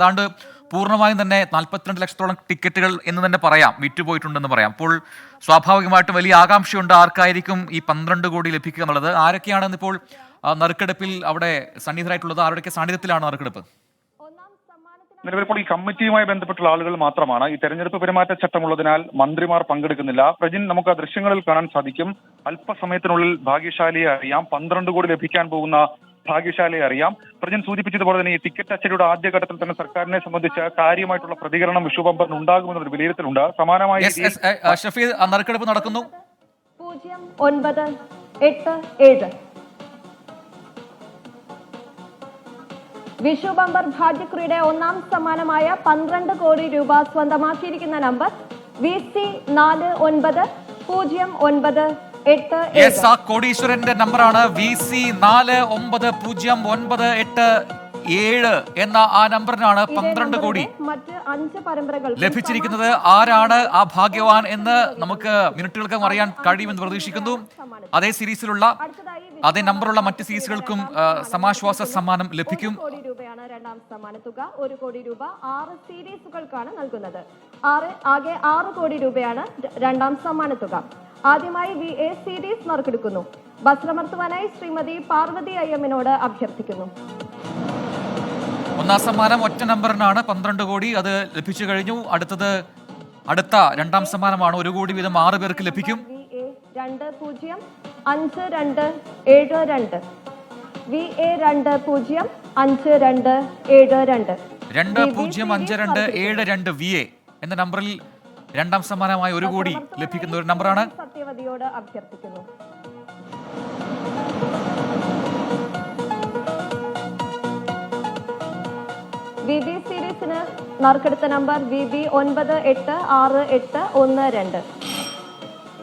ഏതാണ്ട് പൂർണമായും തന്നെ നാൽപ്പത്തിരണ്ട് ലക്ഷത്തോളം ടിക്കറ്റുകൾ എന്ന് തന്നെ പറയാം. വിറ്റുപോയിട്ടുണ്ടെന്ന് പറയാം. അപ്പോൾ സ്വാഭാവികമായിട്ടും വലിയ ആകാംക്ഷയുണ്ട് ആർക്കായിരിക്കും ഈ പന്ത്രണ്ട് കോടി ലഭിക്കുക എന്നുള്ളത്. ആരൊക്കെയാണെന്ന് ഇപ്പോൾ നറുക്കെടുപ്പിൽ അവിടെ സന്നിഹിതരായിട്ടുള്ളത്? ആരുടെയൊക്കെ സാന്നിധ്യത്തിലാണ് നറുക്കെടുപ്പ്? നിലവിലിപ്പോൾ ഈ കമ്മിറ്റിയുമായി ബന്ധപ്പെട്ടുള്ള ആളുകൾ മാത്രമാണ്. ഈ തെരഞ്ഞെടുപ്പ് പെരുമാറ്റച്ചട്ടമുള്ളതിനാൽ മന്ത്രിമാർ പങ്കെടുക്കുന്നില്ല. പ്രജിൻ നമുക്ക് ആ ദൃശ്യങ്ങളിൽ കാണാൻ സാധിക്കും. അല്പസമയത്തിനുള്ളിൽ ഭാഗ്യശാലിയെ അറിയാം. പന്ത്രണ്ട് കോടി ലഭിക്കാൻ പോകുന്ന ഭാഗ്യശാലിയെ അറിയാം. പ്രജൻ സൂചിപ്പിച്ചതുപോലെ തന്നെ ഈ ടിക്കറ്റ് അച്ചടിയുടെ ആദ്യഘട്ടത്തിൽ തന്നെ സർക്കാരിനെ സംബന്ധിച്ച കാര്യമായിട്ടുള്ള പ്രതികരണം വിഷു ഉണ്ടാകുമെന്ന ഉണ്ടാകുമെന്നൊരു വിലയിരുത്തലുണ്ട്. സമാനമായ യെസ് ഷഫീദ് നറുക്കെടുപ്പ് നടക്കുന്നു. പൂജ്യം ഒൻപത് എട്ട് ഏഴ്. വിഷു ബമ്പർ ഭാഗ്യക്കുറിയുടെ ഒന്നാം സമ്മാനമായ പന്ത്രണ്ട് കോടി രൂപ സ്വന്തമാക്കിയിരിക്കുന്ന നമ്പർ വി സി നാല് ഒൻപത് പൂജ്യം ഒൻപത് യെസ് ആ കോടീശ്വരന്റെ നമ്പറാണ് വി സി നാല് ഒമ്പത് പൂജ്യം ഒൻപത് എട്ട് ഏഴ് എന്ന ആ നമ്പറിനാണ് പന്ത്രണ്ട് കോടി. ലഭിച്ചിരിക്കുന്നത് ആരാണ്? ആ ഭാഗ്യവാൻ എന്ന് നമുക്ക് മിനിറ്റുകൾക്കും അറിയാൻ കഴിയുമെന്ന് പ്രതീക്ഷിക്കുന്നു. അതേ സീരീസിലുള്ള അതേ നമ്പറുള്ള മറ്റ് സീരീസുകൾക്കും സമാശ്വാസ സമ്മാനം ലഭിക്കും. രൂപയാണ് രണ്ടാം സമ്മാന തുക. ഒരു കോടി രൂപ ആറ് സീരീസുകൾക്കാണ് നൽകുന്നത്. ആറ് ആകെ ആറ് കോടി രൂപയാണ് രണ്ടാം സമ്മാന തുക. ആദ്യമായി വി എ സീരീസ് നറുക്കെടുക്കുന്നു. വസ്ത്രമർത്തുവാനായി ശ്രീമതി പാർവതി അയ്യമ്മനോട് അഭ്യർത്ഥിക്കുന്നു. ഒന്നാം സമ്മാനം ഒറ്റ നമ്പറിനാണ്. പന്ത്രണ്ട് കോടി അത് ലഭിച്ചു കഴിഞ്ഞു. അടുത്തത് അടുത്ത രണ്ടാം സമ്മാനമാണ്. ഒരു കോടി വീതം ആറ് പേർക്ക് ലഭിക്കും. രണ്ട് പൂജ്യം അഞ്ച് രണ്ട് ഏഴ് രണ്ട്. വി എ രണ്ട് പൂജ്യം അഞ്ച് രണ്ട് ഏഴ് രണ്ട്. രണ്ട് പൂജ്യം അഞ്ച് രണ്ട് ഏഴ് രണ്ട് വി എ എന്ന നമ്പറിൽ രണ്ടാം സമ്മാനമായി ഒരു കോടി ലഭിക്കുന്ന ഒരു നമ്പറാണ്. സത്യവതിയോട് അഭ്യർത്ഥിക്കുന്നു. വി ബി സീരീസിന് നറുക്കെടുത്ത നമ്പർ വി ബി ഒൻപത് എട്ട് ആറ് എട്ട് ഒന്ന് രണ്ട്.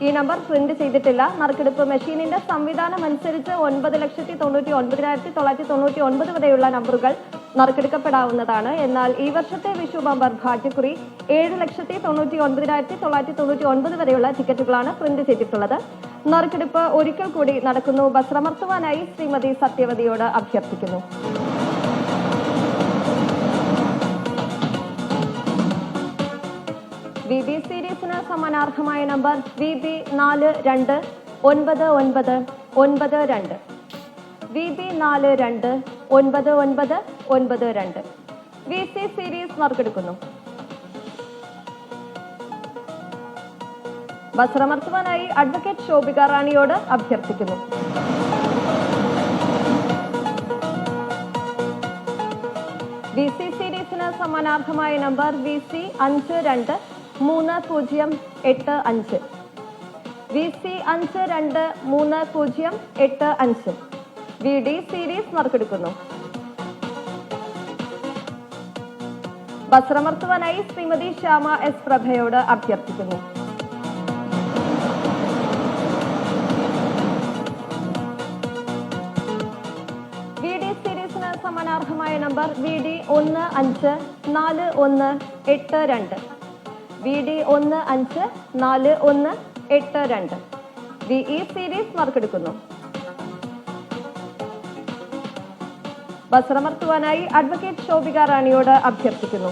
ഈ നമ്പർ പ്രിന്റ് ചെയ്തിട്ടില്ല. നറുക്കെടുപ്പ് മെഷീനിന്റെ സംവിധാനം അനുസരിച്ച് ഒൻപത് ലക്ഷത്തി തൊണ്ണൂറ്റി ഒൻപതിനായിരത്തി തൊള്ളായിരത്തി തൊണ്ണൂറ്റി ഒൻപത് വരെയുള്ള നമ്പറുകൾ നറുക്കെടുക്കപ്പെടാവുന്നതാണ്. എന്നാൽ ഈ വർഷത്തെ വിഷു ബമ്പർ ഭാഗ്യക്കുറി ഏഴ് ലക്ഷത്തി തൊണ്ണൂറ്റി ഒൻപതിനായിരത്തി തൊള്ളായിരത്തി തൊണ്ണൂറ്റി ഒൻപത് വരെയുള്ള ടിക്കറ്റുകളാണ് പ്രിന്റ് ചെയ്തിട്ടുള്ളത്. നറുക്കെടുപ്പ് ഒരിക്കൽ കൂടി നടക്കുന്നു. ബസ്രമർത്തുവാനായി ശ്രീമതി സത്യവതിയോട് അഭ്യർത്ഥിക്കുന്നു. വി ബി സീരീസിന് സമ്മാനാർഹമായ നമ്പർ വി ബി നാല് രണ്ട് ഒൻപത് ഒൻപത് ഒൻപത് രണ്ട്. വി ബി നാല് രണ്ട് ഒൻപത് ഒൻപത് ഒൻപത് രണ്ട്. വി സി സീരീസ് നറുക്കെടുക്കുന്നു വസ്ത്രമർത്തുവാനായി അഡ്വക്കേറ്റ് ശോഭിക റാണിയോട് അഭ്യർത്ഥിക്കുന്നു. വി സി സീരീസിന് സമ്മാനാർഹമായ നമ്പർ വി സി അഞ്ച് രണ്ട് മൂന്ന് പൂജ്യം എട്ട് അഞ്ച്. വി സി അഞ്ച് രണ്ട് മൂന്ന് പൂജ്യം എട്ട് അഞ്ച്. വി ഡി സീരീസ് നറുക്കെടുക്കുന്നു വസ്ത്രമർത്തുവാനായി ശ്രീമതി ശ്യാമ എസ് പ്രഭയോട് അഭ്യർത്ഥിക്കുന്നു. വി ഡി സീരീസിന് സമ്മാനാർഹമായ നമ്പർ വി ഡി ഒന്ന് അഞ്ച് നാല് ഒന്ന് എട്ട് രണ്ട്. വി ഡി ഒന്ന് അഞ്ച് നാല് ഒന്ന് എട്ട് രണ്ട്. വി ഇ സീരീസ് നറുക്കെടുക്കുന്നു വസ്ത്രമർത്തുവാനായി അഡ്വക്കേറ്റ് ശോഭിക റാണിയോട് അഭ്യർത്ഥിക്കുന്നു.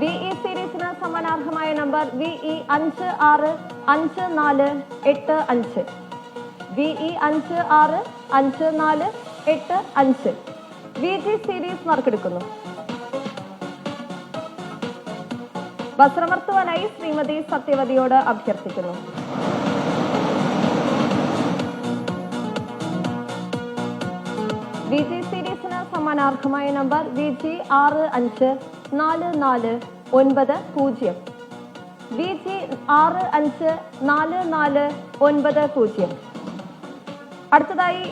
വി ഇ സീരീസിന് സമ്മാനാർഹമായ നമ്പർ വി ഇ അഞ്ച് ആറ് അഞ്ച് നാല് എട്ട് അഞ്ച്. വി അഞ്ച് ആറ് അഞ്ച് നാല് എട്ട് അഞ്ച്. വി ജി സീരീസ് നറുക്കെടുക്കുന്നു വസ്ത്രമർത്തുവാനായി ശ്രീമതി സത്യവതിയോട് അഭ്യർത്ഥിക്കുന്നു. സമ്മാനാർഹമായ നമ്പർ വി ജി ആറ് അഞ്ച് നാല് നാല് ഒൻപത് പൂജ്യം. വി ജി ആറ് അഞ്ച് നാല് നാല് ഒൻപത് പൂജ്യം. അടുത്തതായി